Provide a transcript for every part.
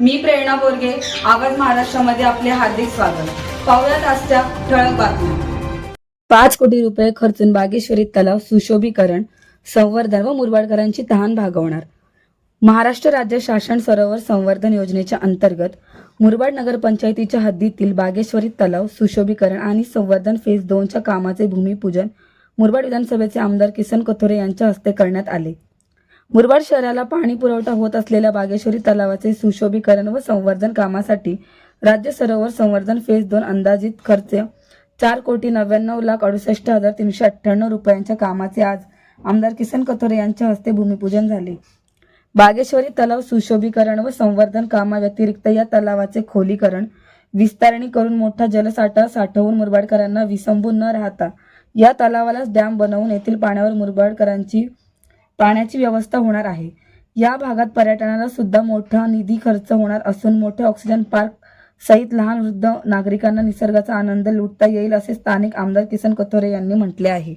मी प्रेरणा बोरगे आवाज महाराष्ट्रामध्ये आपले हार्दिक स्वागत. पाहुयात आजच्या ठळक बातम्या. पाच कोटी रुपये खर्चून बागेश्वरी तलाव सुशोभीकरण संवर्धन व मुरबाडकरांची तहान भागवणार. महाराष्ट्र राज्य शासन सरोवर संवर्धन योजनेच्या अंतर्गत मुरबाड नगरपंचायतीच्या हद्दीतील बागेश्वरी तलाव सुशोभीकरण आणि संवर्धन फेज दोनच्या कामाचे भूमिपूजन मुरबाड विधानसभेचे आमदार किसन कथोरे यांच्या हस्ते करण्यात आले. मुरबाड शहराला पाणी पुरवठा होत असलेल्या बागेश्वरी तलावाचे सुशोभीकरण व संवर्धन कामासाठी राज्य सरोवर संवर्धन फेज दोन अंदाजित खर्च चार कोटी नव्याण्णव लाख अडुसष्ट हजार तीनशे अठ्ठ्याण्णव रुपयांच्या कामाचे आज आमदार किसन कथोरे यांच्या हस्ते भूमिपूजन झाले. बागेश्वरी तलाव सुशोभीकरण व संवर्धन कामाव्यतिरिक्त या तलावाचे खोलीकरण विस्तारणी करून मोठा जलसाठा साठवून मुरबाडकरांना विसंबून न राहता या तलावालाच डॅम बनवून येथील पाण्यावर मुरबाडकरांची पाण्याची व्यवस्था होणार आहे. या भागात पर्यटनाला सुद्धा मोठा निधी खर्च होणार असून मोठे ऑक्सिजन पार्क सहित लहान वृद्ध नागरिकांना निसर्गाचा आनंद लुटता येईल असे स्थानिक आमदार किसन कथोरे यांनी म्हटले आहे.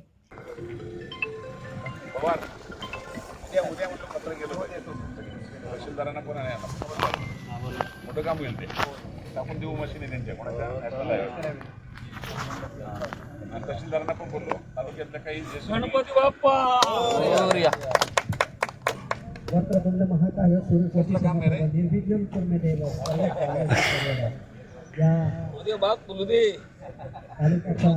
मोठं काम होईल ते. टाकून देऊ मशीन आहे त्यांच्या. तहसीलदारांना पण बोललो. तालुक्यातल्या काही गणपती वक्रतुंड महाकाय रे? निर्विघ्नं कुर्मे देव. या तालुक्याचा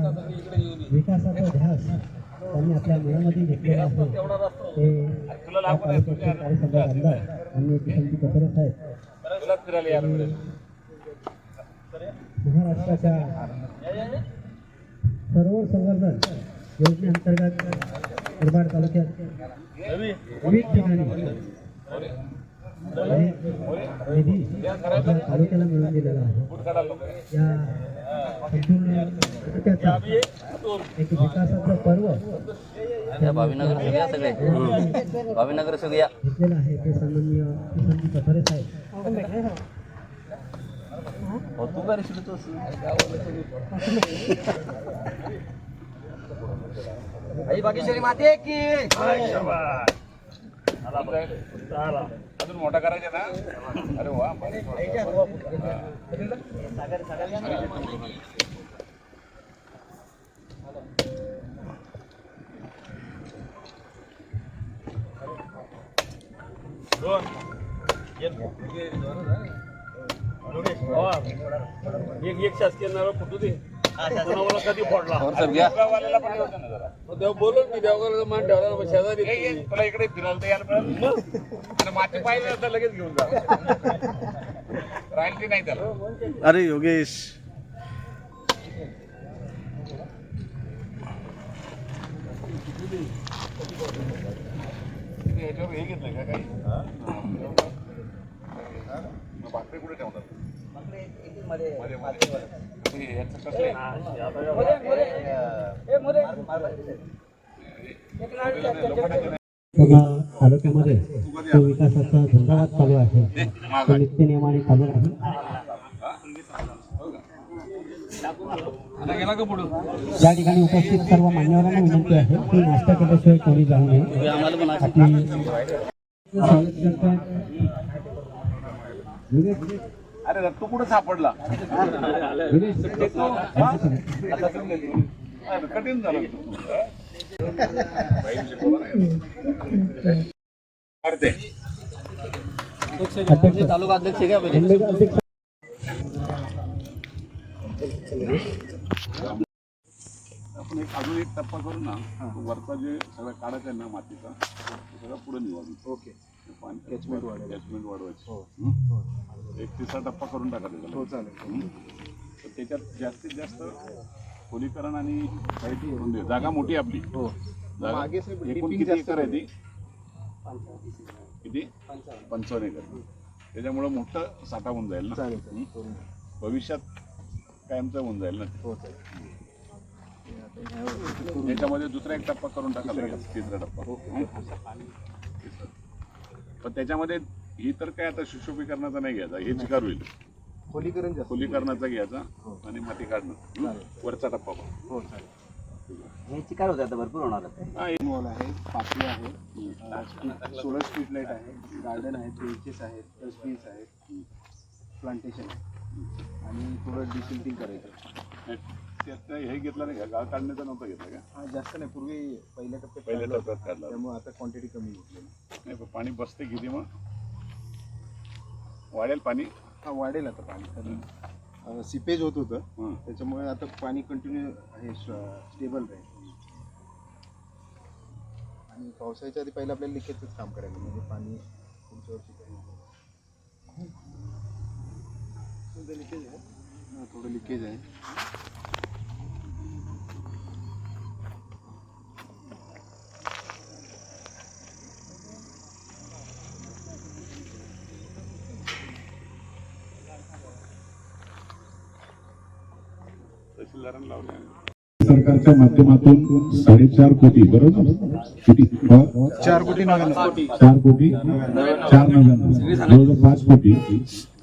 विकासाचा ध्यास त्यांनी आपल्या मनामध्ये घेतलेला आहे. ते तालुक्याचे कार्यसभा आमदार आणि किशनजी कथोरे साहेब महाराष्ट्राच्या सरोवर संवर्धन योजनेअंतर्गत मुरबाड तालुक्यात विविध ठिकाणी निधी आपल्या तालुक्याला मिळून दिलेला आहे. या संपूर्ण तालुक्याचा एक विकासाचं पर्व भावीनगर सगळ्या सगळे. भावीनगर सगळ्या. घेतलेलं आहे. ते सन्माननीय किशनजी कथोरे साहेब. तू काय आई बागेश्वरी माते की. अजून मोठा करायचा ना? अरे वा एक एक शासकीय नारळ फुटू दे. कोणाला कधी फोडला? सगळ्या वाल्याला पण येऊ दे ना जरा. देव बोलून मी मान ठेवला ना, शेजारी ये, ये, तुला इकडे फिरायला तर यायला मिळेल आणि माती तर लगेच घेऊन जा. राहिली नाही त्याला. अरे योगेश. याच्यावर हे घेतलंय का काही? मग भाकरी कुठे ठेवणार? मध्ये, मध्ये. तालुक्यामध्ये तो विकासाचा झंझावात चालू आहे. तो नित्य नियमाने चालू आहे. या ठिकाणी उपस्थित सर्व मान्यवरांना विनंती आहे की नाश्ता केल्याशिवाय कोणी जाऊ नये. आपली स्वागत करतात. अरे रत्तू कुठं सापडला तू. कठीण झालं तू. तालुका अध्यक्ष आपण एक अजून एक टप्पा करू ना तो वरचा जे सगळं काढायचं आहे ना मातीचा ते सगळं पुढे निघाल ओके कॅचमेंट वाढवायची. कॅचमेंट वाढवायची एक तिसरा टप्पा करून टाका त्याला. हो चालेल. तर त्याच्यात जास्तीत जास्त खोलीकरण आणि साईट करून दे. जागा मोठी आहे आपली. हो. एकूण किती एकर आहे ती? किती? पंचावन्न. एकर. त्याच्यामुळं मोठं साठा होऊन जाईल ना? हं? भविष्यात कायमचं होऊन जाईल ना? हो त्याच्यामध्ये दुसरा एक टप्पा करून टाका लगेच. तिसरा टप्पा. हं? पण त्याच्यामध्ये ही तर काय आता सुशोभीकरणाचा नाही घ्यायचा हे चिकार होईल. खोलीकरणाचा घ्यायचा आणि माती काढणं. हं? वरचा टप्पा पण. ह्याची काय होतं आता भरपूर होणार आहे हा, हे मॉल आहे पापडी आहे सोलर स्ट्रीट लाइट आहे गार्डन आहे बेंचेस आहेत डस्टबिन्स आहेत प्लांटेशन आहे. आणि थोडं डिसिल्टिंग करायचं त्यात हे घेतलं नाही का गाळ काढण्याचा नव्हतं घेतलं का? हा जास्त नाही. पूर्वी पहिल्या टप्प्यात पहिल्या काढलं टप्प्यात होतं. काढला. त्यामुळे आता क्वांटिटी कमी घेतली. नाही पण पाणी बसते किती मग? वाढेल पाणी? हा वाढेल आता पाणी. कारण सिपेज होत होतं. हं. त्याच्यामुळे आता पाणी कंटिन्यू हे स्टेबल राहील. आणि पावसाच्या आधी पहिलं आपल्याला लिकेजच काम करायचं. म्हणजे पाणी पुढच्या वर्षी काही हा, थोडं लिकेज आहे. लावले सरकारच्या माध्यमातून साडेचार कोटी बरोबर? किती? चार कोटी चार कोटी? चार जवळजवळ पाच कोटी.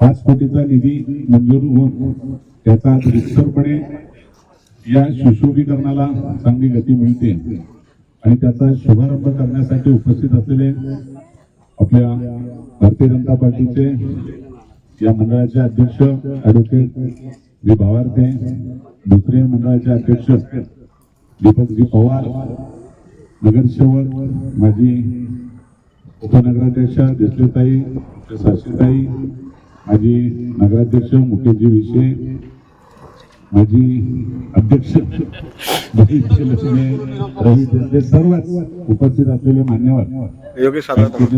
पाच कोटीचा निधी मंजूर होऊन त्याचा रितसरपणे या सुशोभीकरणाला चांगली गती मिळते. आणि त्याचा शुभारंभ करण्यासाठी उपस्थित असलेले आपल्या भारतीय जनता पार्टीचे या मंडळाचे अध्यक्ष ॲडव्होकेट बी भावारते दुसरे मंडळाचे अध्यक्ष दीपकजी पवार नगरसेवक माजी उपनगराध्यक्ष देसलेताई साक्षीताई माजी नगराध्यक्ष मुकेशजी विषय माजी अध्यक्ष रवी सर्वच उपस्थित असलेले मान्यवर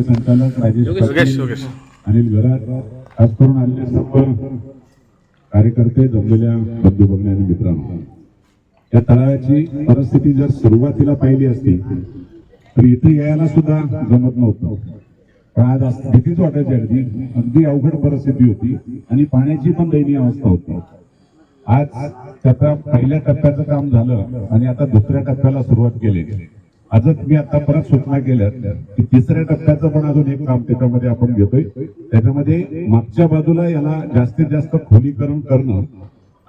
संचालक राजेश अनिल घरात खास करून आलेले सर्व कार्यकर्ते जमलेल्या बंधू भगिनी आणि मित्रांनो या तळाव्याची परिस्थिती जर सुरुवातीला पाहिली असती तर इथे यायला सुद्धा जमत नव्हतं. आज भीतीच वाटायची अगदी अगदी अवघड परिस्थिती होती आणि पाण्याची पण दयनीय अवस्था होती. आज त्याचा पहिल्या टप्प्याचं काम झालं आणि आता दुसऱ्या टप्प्याला सुरुवात केली. आज तुम्ही आता परत सूचना केल्या की तिसऱ्या टप्प्याचं पण अजून एक काम त्याच्यामध्ये आपण घेतोय. त्याच्यामध्ये मागच्या बाजूला याला जास्तीत जास्त खोलीकरण करणं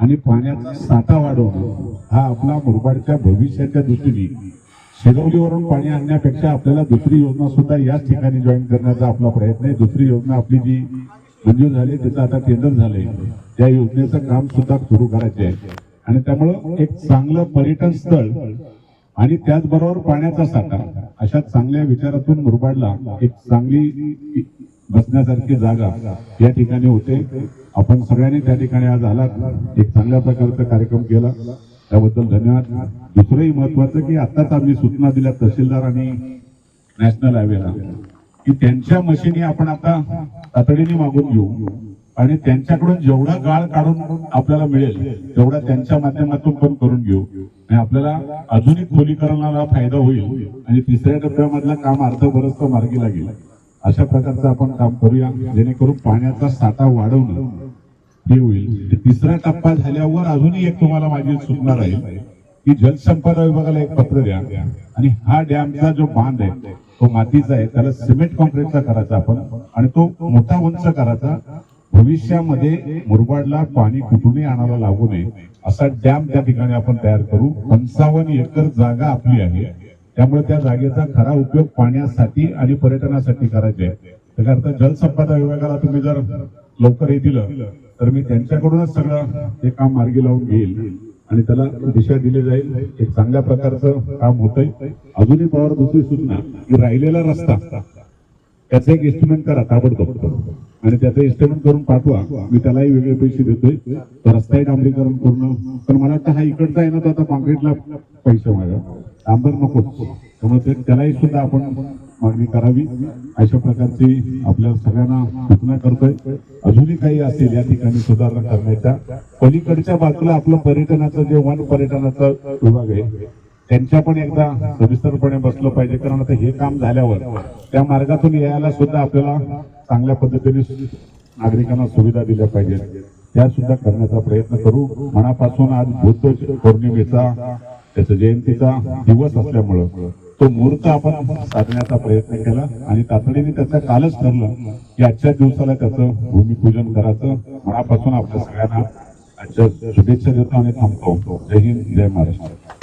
आणि पाण्याचा साठा वाढवणं हा आपला मुरबाडच्या भविष्याच्या दृष्टीने शेगवलीवरून पाणी आणण्यापेक्षा आपल्याला दुसरी योजना सुद्धा याच ठिकाणी जॉईन करण्याचा आपला प्रयत्न आहे. दुसरी योजना आपली जी मंजूर झाली त्याचं आता टेंडर झालंय. त्या योजनेचं काम सुद्धा सुरू करायचे आहे. आणि त्यामुळं एक चांगलं पर्यटन स्थळ आणि त्याचबरोबर पाण्याचा साठा. अशा चांगल्या विचारातून मुरबाडला एक चांगली बसण्यासारखी जागा या ठिकाणी होते. आपण सगळ्यांनी त्या ठिकाणी आज आलात. एक चांगल्या प्रकारचा कार्यक्रम केला. त्याबद्दल धन्यवाद. दुसरंही महत्वाचं की आताच आम्ही सूचना दिल्या तहसीलदार आणि नॅशनल हायवेला की त्यांच्या मशीनी आपण आता तातडीने मागून घेऊ. आणि त्यांच्याकडून जेवढा गाळ काढून आपल्याला मिळेल तेवढा त्यांच्या माध्यमातून पण करून घेऊ. आणि आपल्याला अजूनही खोलीकरणाला फायदा होईल आणि तिसऱ्या टप्प्यामधलं काम अर्धबरच मार्गी लागेल अशा प्रकारचं आपण काम करूया जेणेकरून पाण्याचा साठा वाढवणं हे होईल. तिसरा टप्पा झाल्यावर अजूनही एक तुम्हाला माझी सूचना आहे की जलसंपदा विभागाला एक पत्र द्या. आणि हा डॅमचा जो बांध आहे तो मातीचा आहे त्याला सिमेंट कॉन्क्रीटचा करायचा आपण आणि तो मोठा उंच करायचा. भविष्यामध्ये मुरबाडला पाणी कुठूनही आणायला लागू नये असा डॅम त्या ठिकाणी आपण तयार करू. पंचावन्न एकर जागा आपली आहे. त्यामुळे त्या जागेचा खरा उपयोग पाण्यासाठी आणि पर्यटनासाठी करायचे आहे. त्याकरता जलसंपदा विभागाला तुम्ही जर लवकर हे दिलं तर मी त्यांच्याकडूनच सगळं हे काम मार्गी लावून घेईल आणि त्याला दिशा दिली जाईल. एक चांगल्या प्रकारचं काम होतंय. अजूनही पवार दुसरी सूचना की राहिलेला रस्ता त्याचं एक एस्टिमेट करा ताबडतोब. आणि त्याचं एस्टिमेट करून पाठवा. मी त्यालाही वेगळे पैसे देतोय. तो रस्ताही डांबरीकरण करून पण मला वाटतं हा इकडचा आहे ना तर आता कॉन्क्रीटला पैसे मागा डांबर नको. त्यामुळे ते- त्यालाही सुद्धा आपण मागणी करावी. अशा प्रकारची आपल्या सगळ्यांना सूचना करतोय. अजूनही काही असेल या ठिकाणी सुधारणा करण्याच्या. पलीकडच्या बाजूला आपलं पर्यटनाचं जे वन पर्यटनाचा विभाग आहे त्यांच्या पण एकदा सविस्तरपणे बसलं पाहिजे कारण आता हे काम झाल्यावर त्या मार्गातून यायला सुद्धा आपल्याला चांगल्या पद्धतीने नागरिकांना सुविधा दिल्या पाहिजेत. त्या सुद्धा करण्याचा प्रयत्न करू. मनापासून आज बुद्ध पौर्णिमेचा त्याचा जयंतीचा दिवस असल्यामुळं तो मुहूर्त आपण साधण्याचा प्रयत्न केला आणि तातडीने त्याचं कालच ठरलं की आजच्या दिवसाला त्याचं भूमिपूजन करायचं. मनापासून आपल्या सगळ्यांना आजच्या शुभेच्छा देतो आणि थांबतो. जय हिंद जय महाराष्ट्र.